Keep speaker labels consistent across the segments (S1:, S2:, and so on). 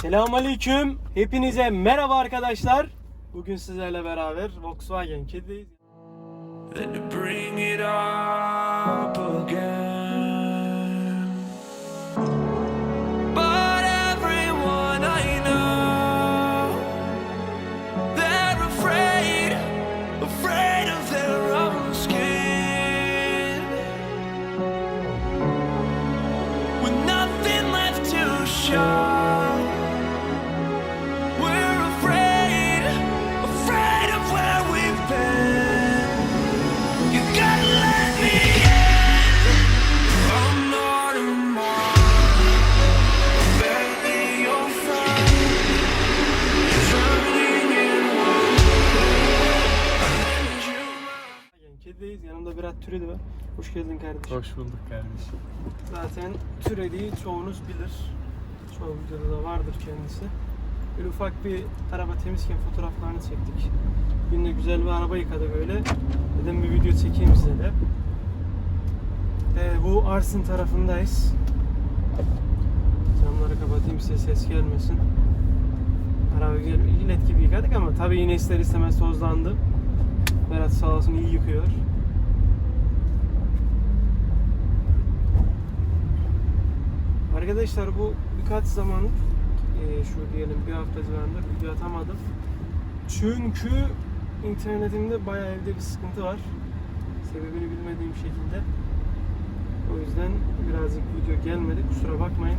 S1: Selamünaleyküm. Hepinize merhaba arkadaşlar. Bugün sizlerle beraber Volkswagen Kedi'deyiz. Kedi'deyiz. Yanımda Berat Türedi var. Hoş geldin kardeşim.
S2: Hoş bulduk kardeşim.
S1: Zaten Türedi'yi çoğunuz bilir. Çoğu videoda da vardır kendisi. Böyle ufak bir araba temizken fotoğraflarını çektik. Bugün de güzel bir araba yıkadık öyle. Dedim bir video çekeyim size de. Ee, bu Arsın tarafındayız. Camları kapatayım size ses gelmesin. Araba güzel illet gibi yıkadık ama tabii yine ister istemez tozlandı. Berat sağ olsun iyi yıkıyor. Arkadaşlar bu birkaç zaman e, şu diyelim bir hafta civarında video atamadım. Çünkü internetimde bayağı evde bir sıkıntı var. Sebebini bilmediğim şekilde. O yüzden birazcık video gelmedi. Kusura bakmayın.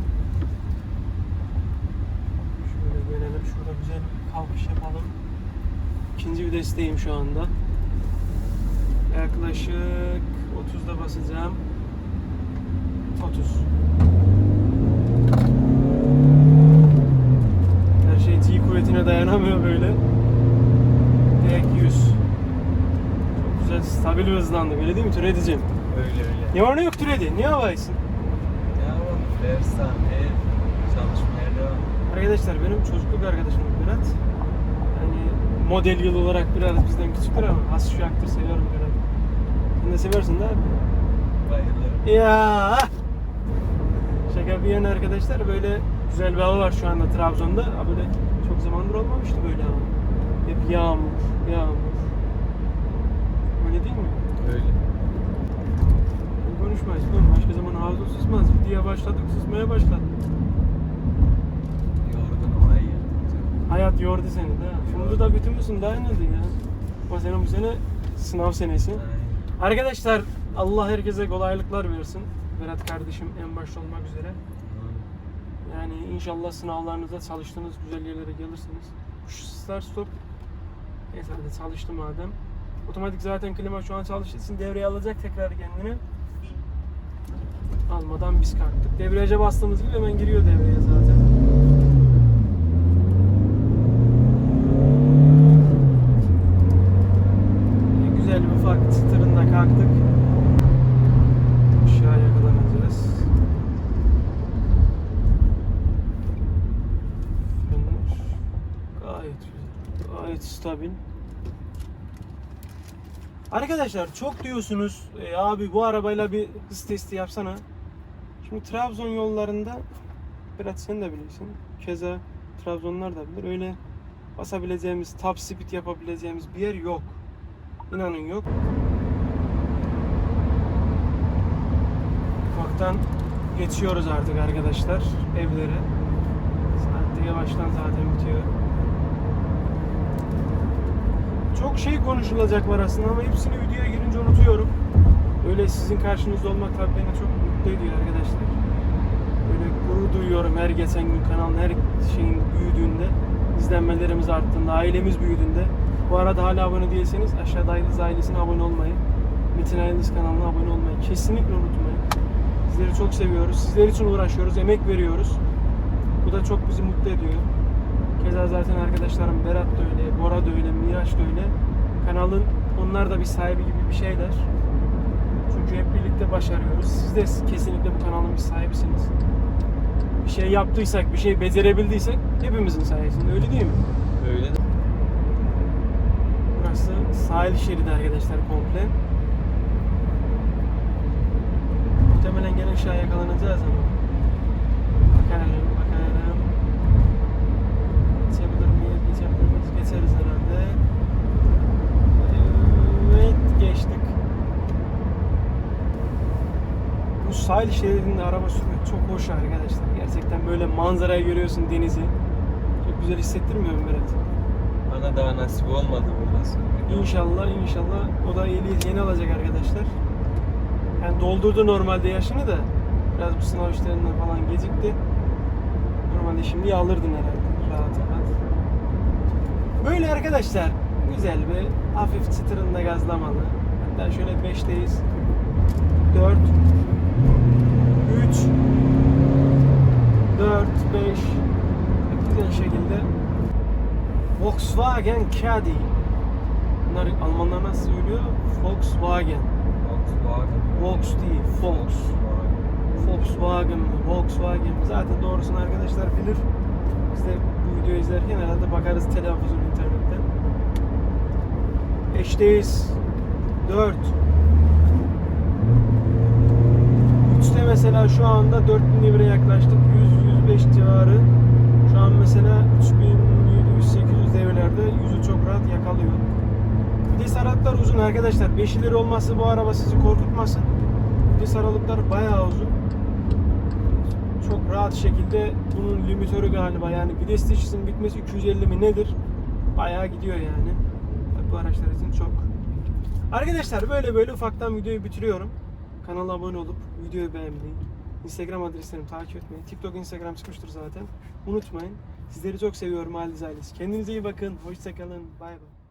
S1: Şöyle gelelim. Şurada güzel bir kalkış yapalım. İkinci vitesteyim şu anda. Yaklaşık 30'da basacağım. 30. Her şey G kuvvetine dayanamıyor böyle. Direkt 100. Çok güzel stabil hızlandık öyle değil mi Türedi'cim?
S2: Öyle öyle.
S1: Ne var ne yok Türedi? Niye havaysın?
S2: Ya oğlum dersten ev çalışmaya devam.
S1: Arkadaşlar benim çocukluk arkadaşım Berat. Yani model yıl olarak biraz bizden küçüktür ama az şu aktır seviyorum Berat. Sen de seversin değil mi?
S2: Bayılırım.
S1: Ya. Şaka bir yana arkadaşlar böyle güzel bir hava var şu anda Trabzon'da. Böyle çok zamandır olmamıştı böyle hava. Hep yağmur, yağmur. Öyle değil mi?
S2: Öyle.
S1: Konuşmayız oğlum. Başka zaman havada susmaz. Diye başladık, susmaya başladı.
S2: Yorgunum ay.
S1: Hayat yordu seni de. Şimdi da bütün müsün daha ne ya? Ama senin bu sene sınav senesi. Arkadaşlar Allah herkese kolaylıklar versin. Berat kardeşim en başta olmak üzere. Yani inşallah sınavlarınızda çalıştığınız güzel yerlere gelirsiniz. Şu start stop neyse hadi çalıştı madem. Otomatik zaten klima şu an çalıştığı devreye alacak tekrar kendini. Almadan biz kalktık. Debriyaja bastığımız gibi hemen giriyor devreye zaten. Ee, Güzel bir ufak çıtırında kalktık. Aşağı yakalanacağız. Frenler gayet. Gayet stabil. Arkadaşlar çok diyorsunuz "E, abi bu arabayla bir hız testi yapsana. Şimdi Trabzon yollarında biraz sen de bilirsin. Keza Trabzonlar da bilir. Öyle basabileceğimiz, top speed yapabileceğimiz bir yer yok. İnanın yok. Ufaktan geçiyoruz artık arkadaşlar evlere. Saat yavaştan zaten bitiyor. Çok şey konuşulacak var aslında ama hepsini videoya girince unutuyorum. Öyle sizin karşınızda olmak tabii beni çok mutlu ediyor arkadaşlar. Böyle gurur duyuyorum her geçen gün kanalın her şeyin büyüdüğünde, izlenmelerimiz arttığında, ailemiz büyüdüğünde. Bu arada hala abone değilseniz aşağıda Aylız ailesine abone olmayı, Metin Aylız kanalına abone olmayı kesinlikle unutmayın. Sizleri çok seviyoruz. Sizler için uğraşıyoruz, emek veriyoruz. Bu da çok bizi mutlu ediyor. Keza zaten arkadaşlarım Berat da öyle, Bora da öyle, Miraç da öyle. Kanalın onlar da bir sahibi gibi bir şeyler. Çünkü hep birlikte başarıyoruz. Siz de kesinlikle bu kanalın bir sahibisiniz. Bir şey yaptıysak, bir şey becerebildiysek hepimizin sayesinde. Öyle değil mi?
S2: Öyle.
S1: Burası sahil şeridi arkadaşlar komple. Muhtemelen gene ışığa yakalanacağız ama. Bakalım. Sahil şeridinde araba sürmek çok hoş arkadaşlar. Gerçekten böyle manzarayı görüyorsun denizi. Çok güzel hissettirmiyor mu Berat?
S2: Bana daha nasip olmadı bundan sonra.
S1: İnşallah inşallah o da ehliyet yeni alacak arkadaşlar. Yani doldurdu normalde yaşını da biraz bu sınav işlerinden falan gecikti. Normalde şimdi alırdın herhalde rahat rahat. Böyle arkadaşlar güzel bir hafif çıtırında gazlamalı. Hatta şöyle 5'teyiz. 4 3 4 5 güzel şekilde Volkswagen Caddy Bunlar Almanlar nasıl söylüyor? Volkswagen.
S2: Volkswagen.
S1: Volks değil, Volks. Volkswagen? Volkswagen? Zaten doğrusunu arkadaşlar bilir. Biz de bu videoyu izlerken herhalde bakarız telaffuzun internetten. 5'teyiz. 4. 3'te mesela şu anda 4000 libre yaklaştık. 100-105 civarı. Şu an mesela 3700-800 devirlerde yüzü çok rahat yakalıyor. Vites aralıklar uzun arkadaşlar. 5 ileri olması bu araba sizi korkutmasın. Vites aralıklar bayağı uzun. Çok rahat şekilde bunun limitörü galiba yani vites dişisinin bitmesi 250 mi nedir? Bayağı gidiyor yani. Bu araçlar için çok. Arkadaşlar böyle böyle ufaktan videoyu bitiriyorum. Kanala abone olup videoyu beğenmeyi, Instagram adreslerimi takip etmeyi, TikTok, Instagram çıkmıştır zaten. Unutmayın. Sizleri çok seviyorum Haliniz ailesi. Kendinize iyi bakın. Hoşçakalın. Bay bay.